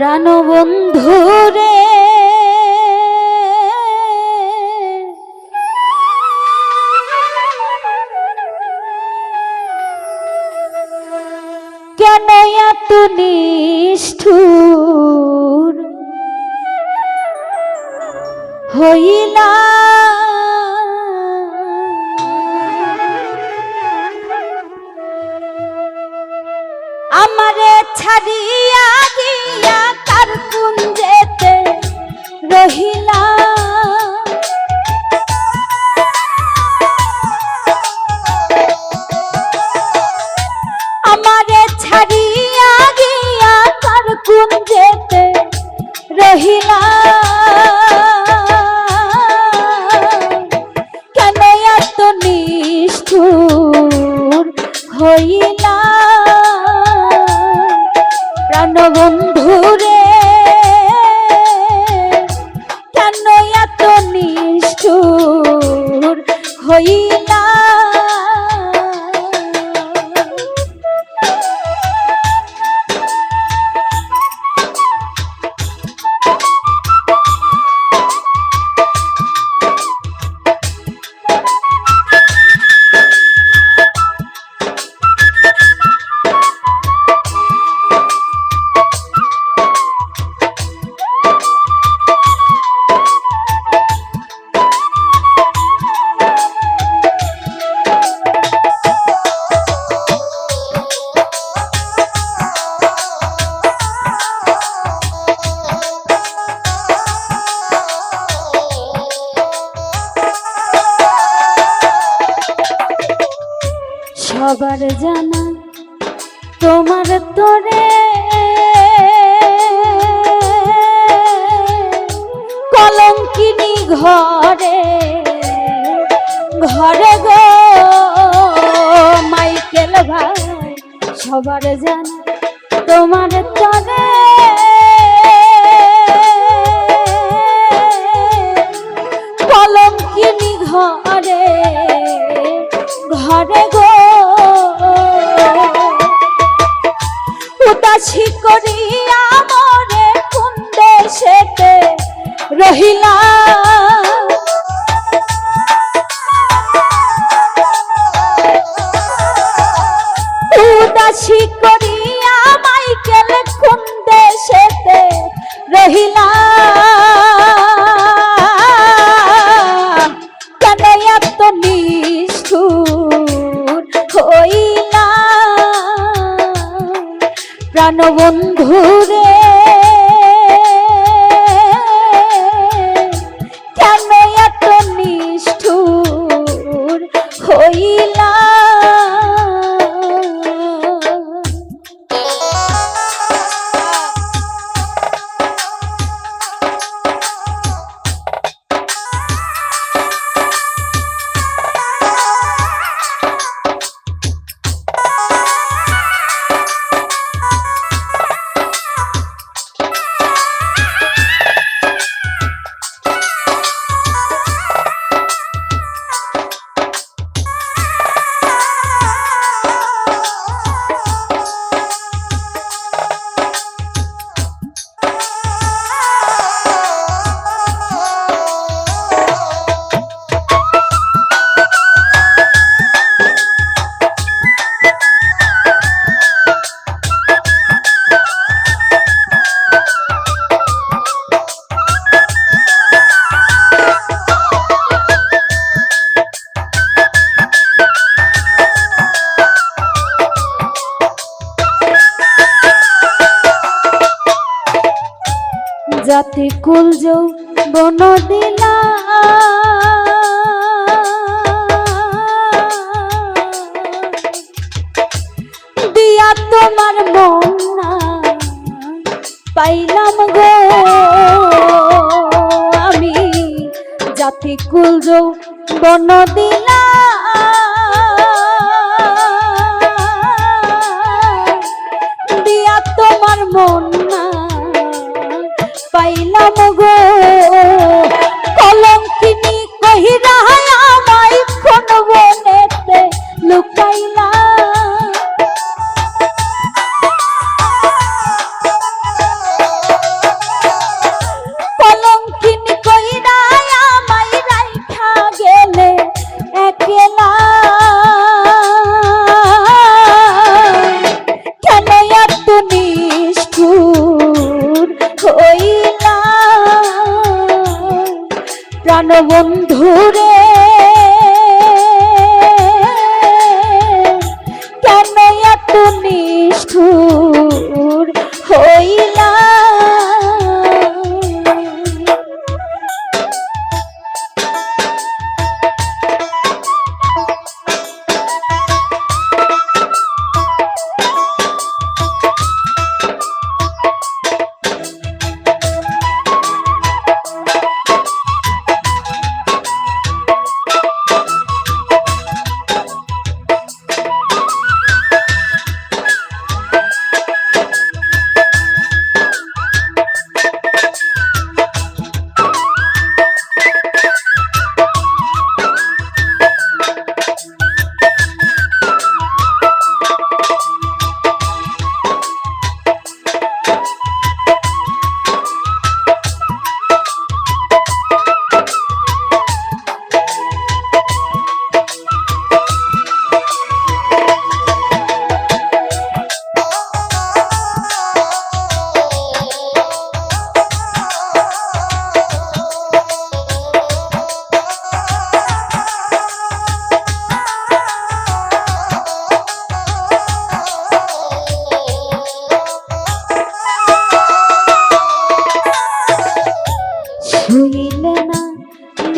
প্রাণবন্ধু রে। কেন এত নিষ্ঠুর? হইলা। আমারে ছাড়িয়া গিয়া তার কুঞ্জেতে রহিলা আমারে ছাড়িয়া গিয়া তার কুঞ্জেতে রহিলা কেন এত নিষ্ঠুর হইলা ঘরে ঘরে গো মাইকেল ভাই সবার জানা তোমার হইলা জাতি কুল যৌ বন দিলা দিয়া তোমার মনা পাইলাম গো। আমি জাতি কুল যৌ বন দিলা গো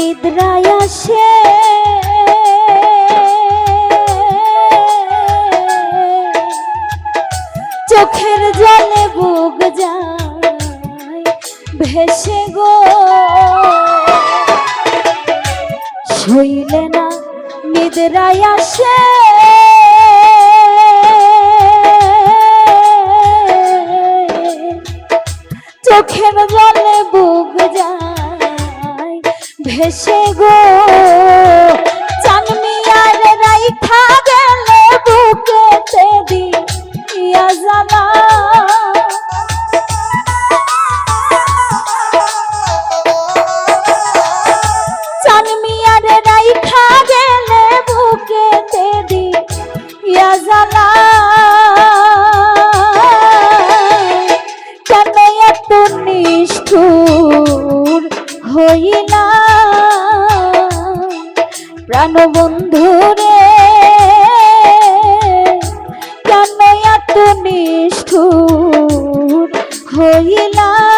নিদ্রায় আসে। চোখের জলে বুক যায়, ভেসে গো। শুইলে না নিদ্রায় আসে। চোখের জলে বুক যায় ভেসে গো নিষ্ঠুর হইলা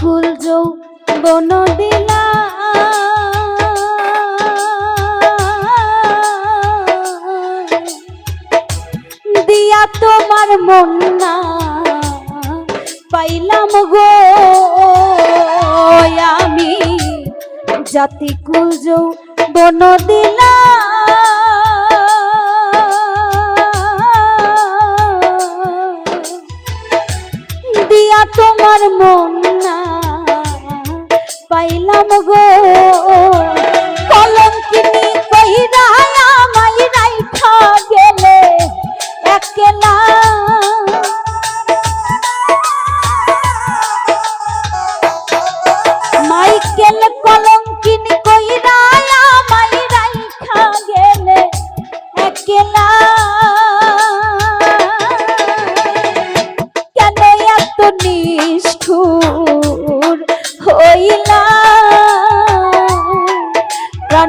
কুল যৌ বন দিলা দিয়া তোমার মন না, পাইলাম গো। আমি জাতি কুল যৌ বন দিলা দিয়া তোমার মন যাব গো।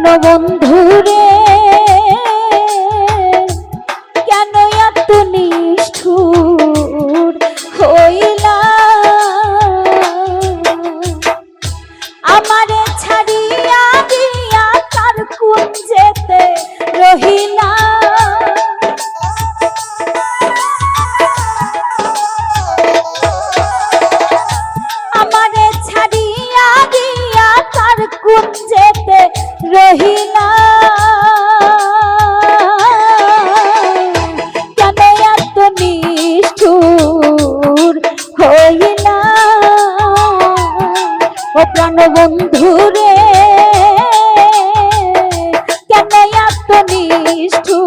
বন্ধু প্রাণ বন্ধু রে কেন এত নিষ্ঠুর?